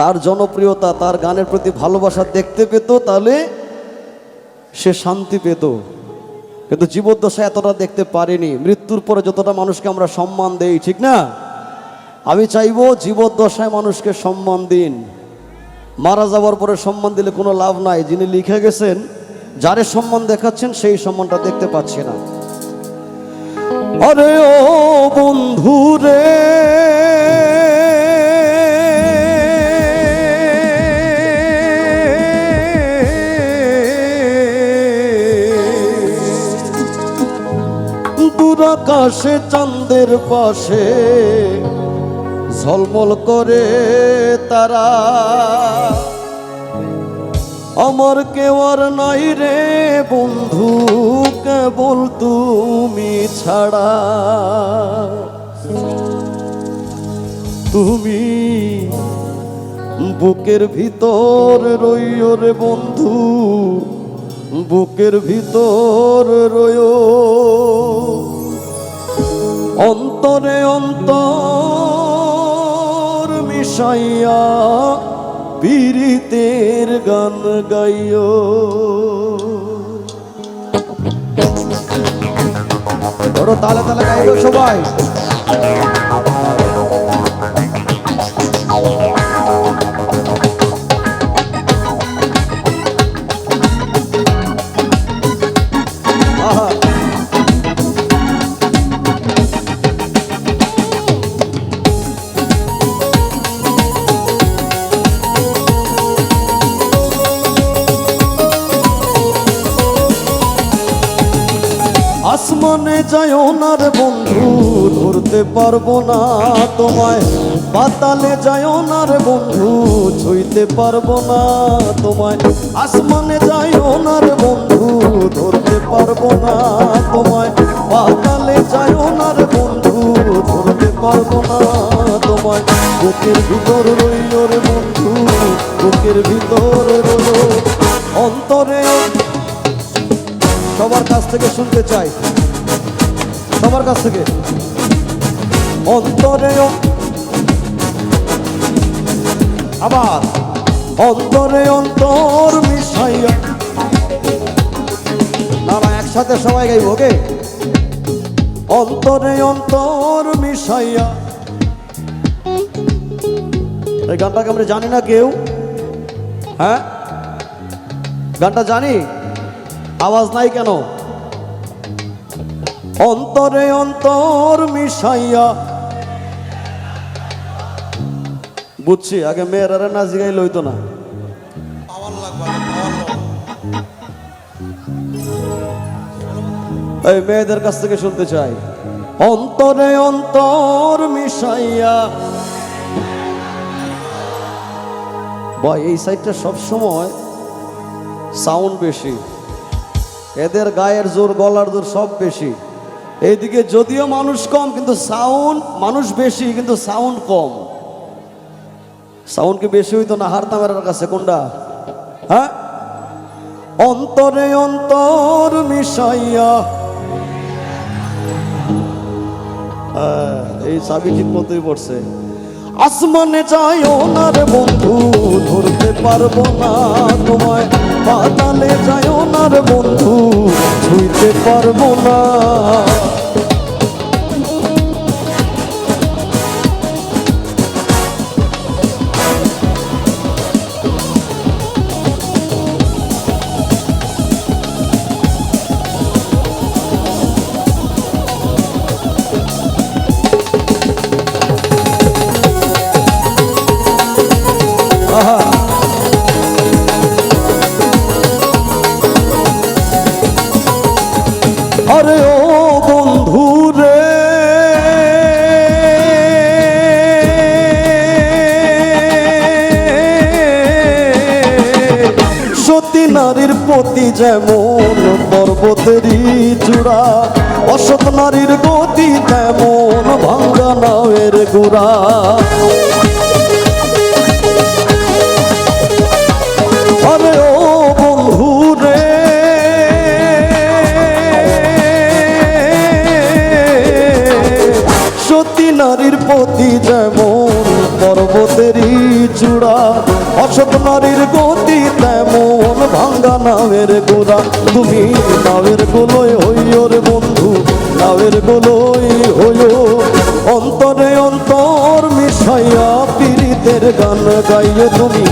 তার জনপ্রিয়তা, তার গানের প্রতি ভালোবাসা দেখতে পেত, তাহলে সে শান্তি পেত। কিন্তু জীবদ্দশা এতটা দেখতে পারেনি। মৃত্যুর পরে যতটা মানুষকে আমরা সম্মান দেই, ঠিক না? আমি চাইব জীবদ্দশায় মানুষকে সম্মান দিন। মারা যাওয়ার পরে সম্মান দিলে কোনো লাভ নাই। যিনি লিখে গেছেন, যারে সম্মান দেখাচ্ছেন, সেই সম্মানটা দেখতে পাচ্ছি না। আরে ও বন্ধু রে দুরাকাশে চাঁদের পাশে ঝলমল করে তারা। আমার কেউ আর নাই রে বন্ধু, কেবল তুমি ছাড়া। তুমি বুকের ভিতর রইও রে বন্ধু, বুকের ভিতর রইও। অন্তরে অন্তর মিশাইয়া পীড়িতের গান গাইও। বড় তালে তালে গাইল সবাই। আসমানে যায় ওনার বন্ধু, ধরতে পারব না তোমায়। পাতালে যায় ওনার বন্ধু, ছুঁইতে পারব না তোমায়। আসমানে যায় ওনার বন্ধু, ধরতে পারব না তোমায়। পাতালে যায় ওনার বন্ধু, ধরতে পারব না তোমায়। বুকের ভিতর রইল রে বন্ধু, বুকের ভিতর রইল। অন্তরে সবার কাছ থেকে শুনতে চাই। সবার কাছ থেকে। অন্তরে আবার অন্তরে অন্তর মিশাইয়া। না একসাথে সবাই গাইব, ওকে? অন্তরে অন্তর মিশাইয়া। এই গানটাকে আমরা জানি না কেউ? হ্যাঁ? গানটা জানি? আওয়াজ নাই কেন? অন্তরে অন্তর মিশাইয়া। বুঝছি, আগে মেয়েরা না জিগাই লইতো না। এই মেয়েদের কাছ থেকে শুনতে চাই। অন্তরে অন্তর মিশাইয়া। ভাই, এই সাইডটা সব সময় সাউন্ড বেশি। এদের গায়ের জোর, গলার জোর সব বেশি। এইদিকে যদিও মানুষ কম কিন্তু সাউন্ড মানুষ বেশি কিন্তু সাউন্ড কম। সাউন্ড কি বেশি হইতো না? হার তামের কাছে কোনটা? হ্যাঁ? অন্তরে অন্তর মিশাইয়া। হ্যাঁ, এই চাবি ঠিক মতোই পড়ছে। আসমানে যাই ওনার বন্ধু ধরতে পারব না তোমায়। পাতালে যাই ওনার বন্ধু ছুঁইতে পারব না। আরে ও বন্ধু সতী নারীর প্রতি যেমন পর্বতেরই চূড়া, অসৎ নারীর গতি তেমন ভাঙ্গা নাওয়ের গুড়া। পর্বতেরই চূড়া অসৎ নারীর গতি তেমন ভাঙ্গা নামের গোড়া। তুমি নামের গোলয় হইও রে বন্ধু, নামের গোলয় হইও। অন্তরে অন্তর মিশাইয়া পীড়িতের গান গাইও তুমি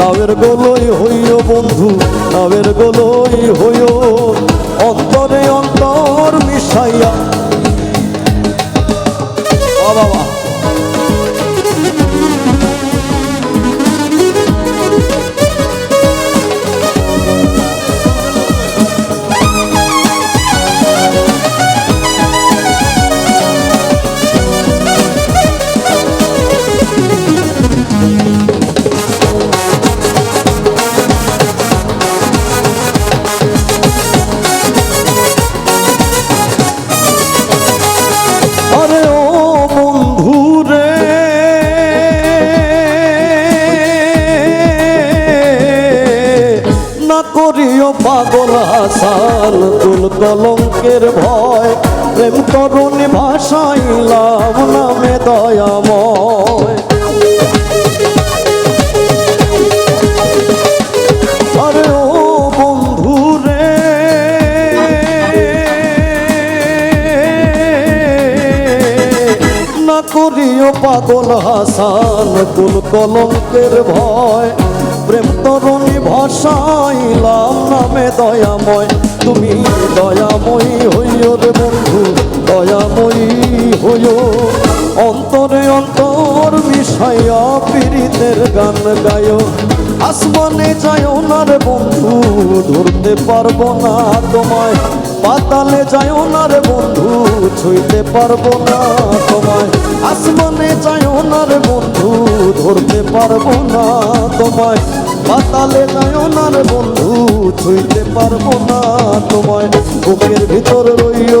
নামের গোলই হইও বন্ধু, নামের গোলই হইও। অন্তরে অন্তর মিশাইয়া। বাবা করিও পাগল হাসান তুল কলঙ্কের ভয়। প্রেম তরুণী ভাষাইলাম নামে দয়াময়। বন্ধু রে না করিও পাগল হাসান কুল কলঙ্কের ভয়। প্রেম তরুণী ভাষাইলাম নামে দয়াময়। তুমি দয়াময়ী হইও রে বন্ধু দয়াময়ী হইও। অন্তরে অন্তর মিশাইয়া পীড়িতের গান গায়ো। আসমানে যায় না রে বন্ধু, ধরতে পারব না তোমায়। পাতালে যায় না রে বন্ধু, ছুঁইতে পারব না তোমায়। আসমানে যায় না রে বন্ধু, ধরতে পারব না তোমায়। পাতালে যায় না রে বন্ধু, ছুঁইতে পারব না তোমায়। বুকের ভিতর রইও